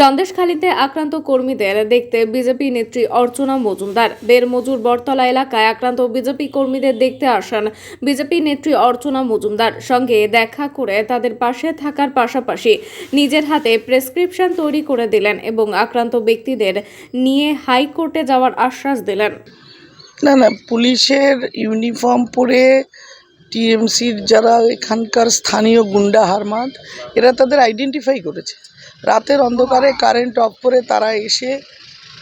সন্দেশখালীতে আক্রান্ত কর্মীদের দেখতে বিজেপি নেত্রী অর্চনা মজুমদার। দের মজুর বটতলা এলাকায় আক্রান্ত বিজেপি কর্মীদের দেখতে আসেন বিজেপি নেত্রী অর্চনা মজুমদার। সঙ্গে দেখা করে তাদের পাশে থাকার পাশাপাশি নিজের হাতে প্রেসক্রিপশন তৈরি করে দিলেন এবং আক্রান্ত ব্যক্তিদের নিয়ে হাইকোর্টে যাওয়ার আশ্বাস দিলেন। না না, পুলিশের ইউনিফর্ম পরে টিএমসির যারা এখানকার স্থানীয় গুন্ডা হারমাদ, এরা তাদের আইডেন্টিফাই করেছে। রাতের অন্ধকারে কারেন্ট অফ করে তারা এসে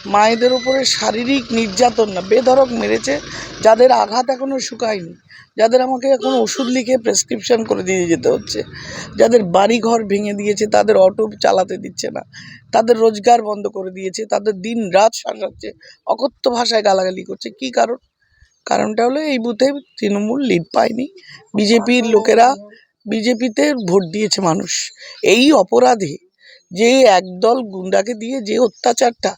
মায়েদের উপরে শারীরিক নির্যাতন না বেধরক মেরেছে, যাদের আঘাত এখনও শুকায়নি, যাদের আমাকে এখন ওষুধ লিখে প্রেসক্রিপশন করে দিয়ে যেতে হচ্ছে, যাদের বাড়ি ঘর ভেঙে দিয়েছে, তাদের অটো চালাতে দিচ্ছে না, তাদের রোজগার বন্ধ করে দিয়েছে, তাদের দিন রাত সাজাচ্ছে, অকথ্য ভাষায় গালাগালি করছে, কি কারণ? কারণটা হলো এই বুথে তৃণমূল লিড পায়নি, বিজেপির লোকেরা, বিজেপিতে ভোট দিয়েছে মানুষ, এই অপরাধে যে একদল গুন্ডাকে দিয়ে যে অত্যাচারটা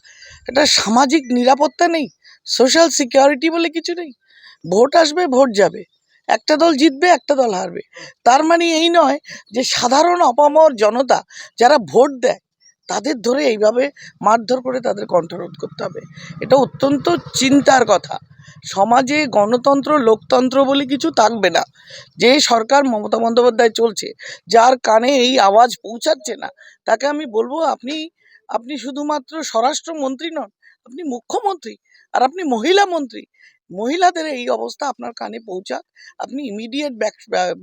এটা সামাজিক নিরাপত্তা নেই সোশ্যাল সিকিউরিটি বলে কিছু নেই। ভোট আসবে, ভোট যাবে। একটা দল জিতবে, একটা দল হারবে। তার মানে এই নয় যে সাধারণ অপামর জনতা যারা ভোট দেয় তাদের ধরে এইভাবে মারধর করে তাদের কণ্ঠরোধ করতে হবে। এটা অত্যন্ত চিন্তার কথা। সমাজে গণতন্ত্র, লোকতন্ত্র বলে কিছু থাকবে না। যে সরকার মমতা বন্দ্যোপাধ্যায় চলছে, যার কানে এই আওয়াজ পৌঁছাচ্ছে না, তাকে আমি বলব আপনি আপনি শুধুমাত্র স্বরাষ্ট্রমন্ত্রী নন, আপনি মুখ্যমন্ত্রী আর আপনি মহিলা মন্ত্রী। মহিলাদের এই অবস্থা আপনার কানে পৌঁছাক, আপনি ইমিডিয়েট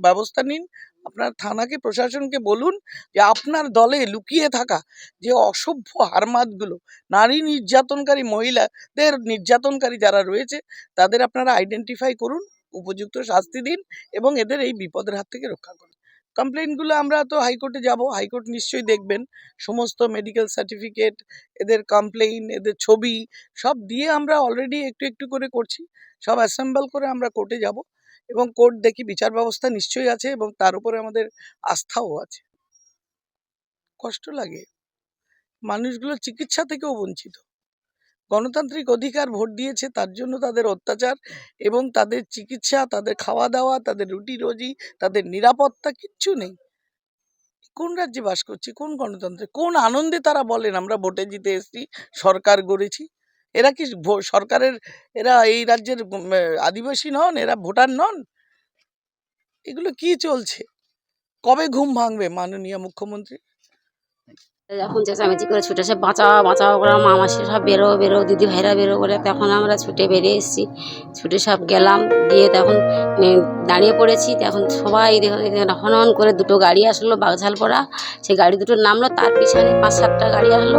ব্যবস্থা নিন আপনার থানাকে, প্রশাসনকে বলুন যে আপনার দলে লুকিয়ে থাকা যে অসভ্য হারমাতগুলো নারী নির্যাতনকারী মহিলাদের নির্যাতনকারী যারা রয়েছে, তাদের আপনারা আইডেন্টিফাই করুন, উপযুক্ত শাস্তি দিন এবং এদের এই বিপদের হাত থেকে রক্ষা করুন। কমপ্লেনগুলো আমরা তো হাইকোর্টে যাব, হাইকোর্ট নিশ্চয়ই দেখবেন। সমস্ত মেডিকেল সার্টিফিকেট এদের কমপ্লেইন এদের ছবি, সব দিয়ে আমরা অলরেডি একটু একটু করে করছি। সব অ্যাসেম্বল করে আমরা কোর্টে যাব। এবং কোর্ট দেখি বিচার ব্যবস্থা নিশ্চয়ই আছে এবং তার উপরে আমাদের আস্থাও আছে। কষ্ট লাগে। মানুষগুলো চিকিৎসা থেকেও বঞ্চিত। গণতান্ত্রিক অধিকার ভোট দিয়েছে, তার জন্য তাদের অত্যাচার এবং তাদের চিকিৎসা, তাদের খাওয়া দাওয়া তাদের রুটি রোজি তাদের নিরাপত্তা কিচ্ছু নেই। কোন রাজ্যে বাস করছি? কোন গণতন্ত্রে? কোন আনন্দে তারা বলেন, আমরা ভোটে জিতে এসেছি, সরকার গড়েছি। এরা কি সরকারের, এরা এই রাজ্যের আদিবাসী নন? এরা ভোটার নন? এগুলো কি চলছে? কবে ঘুম ভাঙবে মাননীয় মুখ্যমন্ত্রী? যখন চেঁচামেচি করে ছুটে এসে বাঁচাও বাঁচাও করে মামা সে সব বেরো বেরো, দিদি ভাইরা বেরো বলে তখন আমরা ছুটে বেরিয়ে এসেছি। ছুটে সব গেলাম, গিয়ে তখন দাঁড়িয়ে পড়েছি। তখন সবাই হন হন করে দুটো গাড়ি আসলো বাগঝালপড়া সেই গাড়ি দুটো নামলো, তার পিছনে পাঁচ, সাতটা গাড়ি আসলো।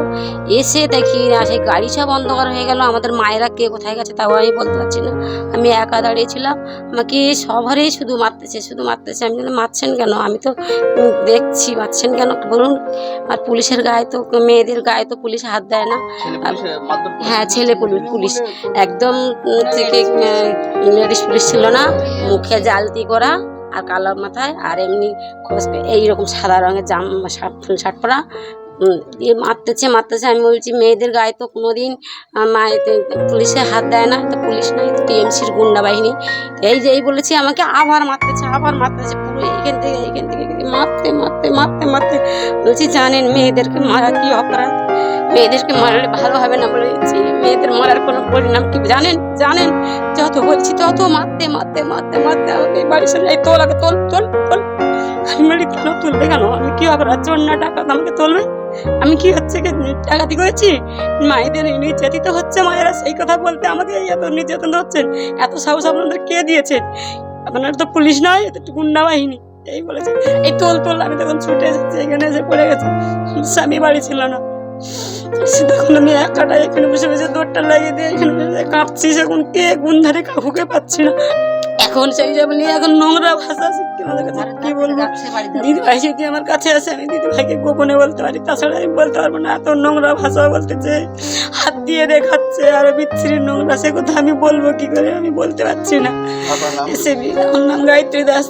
এসে দেখি না, সেই গাড়ি সব অন্ধকার হয়ে গেল। আমাদের মায়েরা কে কোথায় গেছে তাও আমি বলতে পারছি না। আমি একা দাঁড়িয়েছিলাম আমাকে সবারই শুধু মারতেছে শুধু মারতেছে। আমি মারছেন কেন? আমি তো দেখছি, মারছেন কেন? বলুন। আর পুলিশের গায়ে তো মেয়েদের গায়ে তো পুলিশ হাত দেয় না। হ্যাঁ ছেলে পুলিশ পুলিশ। একদম থেকে লেডিস পুলিশ ছিল না। মুখে জালতি করা আর কালো মাথায় আর এমনি এই এইরকম সাদা রঙের জাম শার্ট ফুল শার্ট পরা। দিয়ে মারতেছে মারতেছে। আমি বলছি মেয়েদের গায়ে তো আহ, মায়ের পুলিশে হাত দেয় না তো পুলিশ নয় টিএমসির গুন্ডা বাহিনী। এই যে এই বলেছি আমাকে আবার মারতেছে আবার মারতেছে পুরো এইখান থেকে এইখান থেকে মারতে মারতে মারতে মারতে। বলছি জানেন মেয়েদেরকে মারা কি অপরাধ? মেয়েদেরকে মারলে ভালো হবে না? বলেছি মেয়েদের মারার কোনো পরিণাম কি? জানেন জানেন যত বলছি তত মারতে মারতে মারতে মারতে আমাকে বাড়ি এই তোল আগে তোল তোল। বলি কেন তুলবে কেন? আমি কি অপরাধ না টাকা আমাকে তুলবে? আমি কি হচ্ছে কি টাকাতি করেছি? মায়েদের নির্যাতিত হচ্ছে মায়েরা, সেই কথা বলতে এই এত নির্যাতন হচ্ছে। এত সাহস আপনাদের কে দিয়েছে? আপনার তো পুলিশ নয় এটা তো গুন্ডা বাহিনী। এই বলেছে, এই তোল তোল, আমি তখন ছুটে এসেছি, এখানে এসে পড়ে গেছে। স্বামী বাড়ি ছিল না। সে তখন আমি একাটা এখানে বসে বসে দৌড়টা লাগিয়ে দিয়ে এখানে বসে কাঁপছি। এখন কে কোন ধারে কাকুকে পাচ্ছি না? এখন সেই যাবে এখন নোংরা ভাষা শিখতে আমাদের কি বলব? দিদি ভাই যদি আমার কাছে আসে আমি দিদি ভাইকে গোপনে বলতে পারি। তাছাড়া আমি বলতে পারব না এত নোংরা ভাষা বলতেছে। হাত দিয়ে দেখাচ্ছে আর বিচ্ছিরি নোংরা সে কথা আমি বলব কি করে? আমি বলতে পারছি না। এসে আমার নাম গায়ত্রী দাস।